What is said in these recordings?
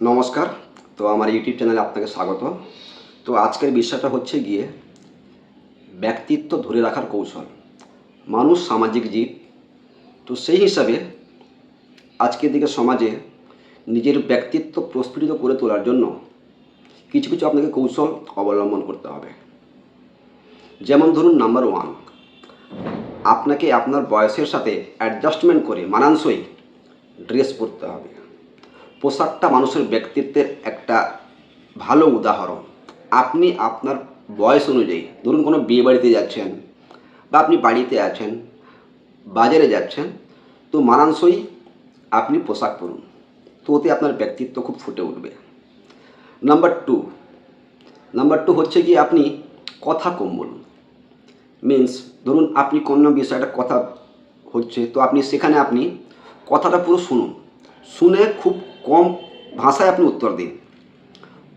নমস্কার। তো আমার ইউটিউব চ্যানেলে আপনাকে স্বাগত। তো আজকের বিষয়টা হচ্ছে গিয়ে ব্যক্তিত্ব ধরে রাখার কৌশল। মানুষ সামাজিক জীব। তো সেই হিসাবে আজকের দিকে সমাজে নিজের ব্যক্তিত্ব প্রস্ফুটিত করে তোলার জন্য কিছু কিছু আপনাকে কৌশল অবলম্বন করতে হবে। যেমন ধরুন নাম্বার ওয়ান আপনাকে আপনার বয়সের সাথে অ্যাডজাস্টমেন্ট করে মানানসই ড্রেস পরতে হবে। পোশাকটা মানুষের ব্যক্তিত্বের একটা ভালো উদাহরণ। আপনি আপনার বয়স অনুযায়ী, ধরুন কোনো বিয়ে বাড়িতে যাচ্ছেন বা আপনি বাড়িতে আছেন, বাজারে যাচ্ছেন, তো মানানসই আপনি পোশাক পরুন। তো ওতে আপনার ব্যক্তিত্ব খুব ফুটে উঠবে। নাম্বার টু নাম্বার টু হচ্ছে কি, আপনি কথা কম বলুন। মিন্স ধরুন আপনি কোনো বিষয়টা কথা হচ্ছে, তো আপনি সেখানে আপনি কথাটা পুরো শুনুন। শুনে খুব কম ভাষায় আপনি উত্তর দিন।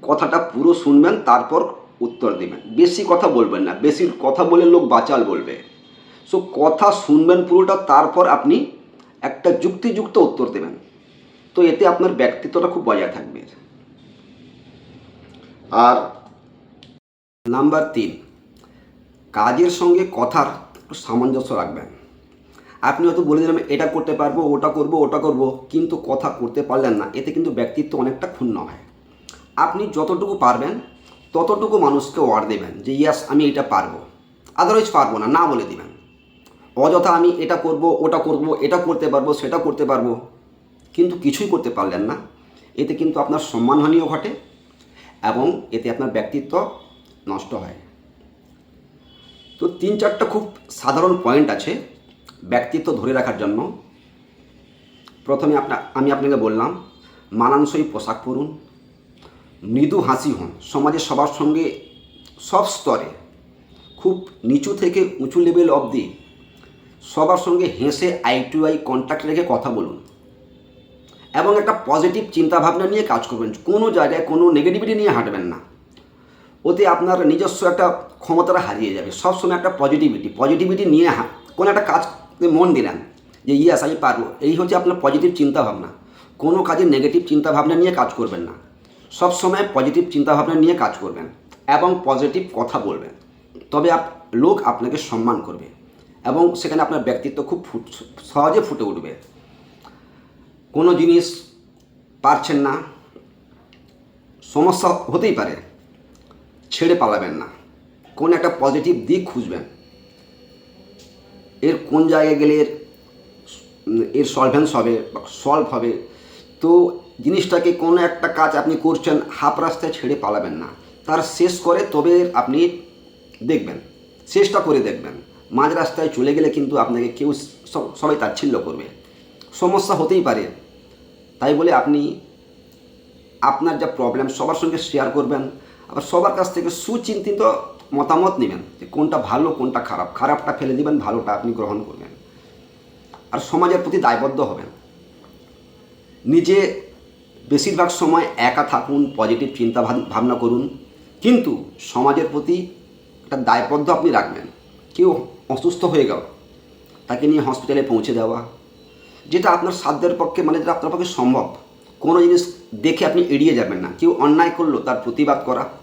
কথাটা পুরো শুনবেন, তারপর উত্তর দিবেন। বেশি কথা বলবেন না, বেশি কথা বলে লোক বাচাল বলবে। সো কথা শুনবেন পুরোটা, তারপর আপনি একটা যুক্তিযুক্ত উত্তর দেবেন। তো এতে আপনার ব্যক্তিত্বটা খুব বজায় থাকবে। আর নাম্বার তিন, কাজের সঙ্গে কথার সামঞ্জস্য রাখবেন। আপনি হয়তো বলে দিলাম এটা করতে পারব, ওটা করব ওটা করব, কিন্তু কথা করতে পারলেন না। এতে কিন্তু ব্যক্তিত্ব অনেকটা ক্ষুণ্ণ হয়। আপনি যতটুকু পারবেন, ততটুকু মানুষকে ওয়ার্ড দেবেন যে ইয়াস আমি এটা পারব। আদারওয়াইজ পারব না না বলে দিবেন। অযথা আমি এটা করব, ওটা করব, এটা করতে পারব, সেটা করতে পারব, কিন্তু কিছুই করতে পারলেন না। এতে কিন্তু আপনার সম্মানহানিও ঘটে এবং এতে আপনার ব্যক্তিত্ব নষ্ট হয়। তো তিন চারটা খুব সাধারণ পয়েন্ট আছে। ব্যক্তিত্ব ধরে রাখার জন্য প্রথমে আপনা, আমি আপনাকে বললাম, মানানসই পোশাক পরুন, মৃদু হাসি হন। সমাজে সবার সঙ্গে সব স্তরে, খুব নিচু থেকে উঁচু লেভেল অবধি সবার সঙ্গে হেসে আই টু আই কন্ট্যাক্ট রেখে কথা বলুন এবং একটা পজিটিভ চিন্তাভাবনা নিয়ে কাজ করবেন। কোনো জায়গায় কোনো নেগেটিভিটি নিয়ে হাঁটবেন না। ওতে আপনার নিজস্ব একটা ক্ষমতাটা হারিয়ে যাবে। সবসময় একটা পজিটিভিটি পজিটিভিটি নিয়ে কোনো একটা কাজ মন দিলেন যে, ইয়াস, আমি পারব। এই হচ্ছে আপনার পজিটিভ চিন্তাভাবনা। কোনো কাজে নেগেটিভ চিন্তাভাবনা নিয়ে কাজ করবেন না। সব সময় পজিটিভ চিন্তাভাবনা নিয়ে কাজ করবেন এবং পজিটিভ কথা বলবেন। তবে আপ, লোক আপনাকে সম্মান করবে এবং সেখানে আপনার ব্যক্তিত্ব খুব ফুট, সহজে ফুটে উঠবে। কোনো জিনিস পারছেন না, সমস্যা হতেই পারে, ছেড়ে পালাবেন না। কোন একটা পজিটিভ দিক খুঁজবেন। এর কোন জায়গায় গেলে এর এর সলভেন্স হবে সলভ হবে? তো জিনিসটাকে কোনো একটা কাজ আপনি করছেন, হাফ রাস্তায় ছেড়ে পালাবেন না। তার শেষ করে তবে আপনি দেখবেন, শেষটা করে দেখবেন। মাঝ রাস্তায় চলে গেলে কিন্তু আপনাকে কেউ সব- সবাই তাচ্ছিল্য করবে। সমস্যা হতেই পারে। তাই বলে আপনি আপনার যা প্রবলেম সবার সঙ্গে শেয়ার করবেন। আবার সবার কাছ থেকে সুচিন্তিত মতামত নেবেন যে কোনটা ভালো, কোনটা খারাপ। খারাপটা ফেলে দিবেন, ভালোটা আপনি গ্রহণ করবেন। আর সমাজের প্রতি দায়বদ্ধ হবেন। নিজে বেশিরভাগ সময় একা থাকুন পজিটিভ চিন্তা ভাব- ভাবনা করুন। কিন্তু সমাজের প্রতি একটা দায়বদ্ধ আপনি রাখবেন। কেউ অসুস্থ হয়ে গেল, তাকে নিয়ে হসপিটালে পৌঁছে দেওয়া। যেটা আপনার সাধ্যের পক্ষে মানে যেটা আপনার পক্ষে সম্ভব। কোনো জিনিস দেখে আপনি এড়িয়ে যাবেন না। কেউ অন্যায় করল, তার প্রতিবাদ করা।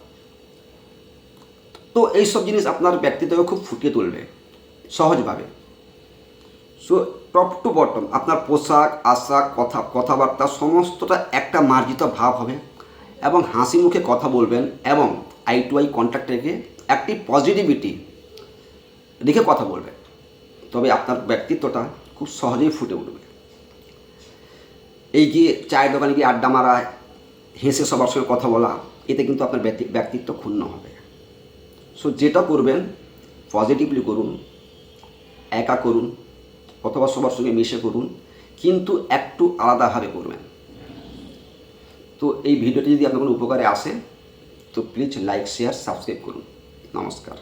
তো এইসব জিনিস আপনার ব্যক্তিত্বকে খুব ফুটিয়ে তুলবে, সহজভাবে। সো টপ টু বটম আপনার পোশাক, আশাক, কথা, কথাবার্তা সমস্তটা একটা মার্জিত ভাব হবে এবং হাসি মুখে কথা বলবেন এবং আই টু আই কন্ট্যাক্ট রেখে একটি পজিটিভিটি রেখে কথা বলবেন। তবে আপনার ব্যক্তিত্বটা খুব সহজেই ফুটে উঠবে। এই যে চায়ের দোকানে গিয়ে আড্ডা মারা, হেসে সবার সঙ্গে কথা বলা, এতে কিন্তু আপনার ব্যক্তি- ব্যক্তিত্ব ক্ষুণ্ণ হবে। সো যেটা করবেন পজিটিভলি করুন, একা করুন, অথবা সবার সঙ্গে মিশে করুন, কিন্তু একটু আলাদাভাবে করবেন। তো এই ভিডিওটি যদি আপনার কোনো উপকারে আসে, তো প্লিজ লাইক শেয়ার সাবস্ক্রাইব করুন। নমস্কার।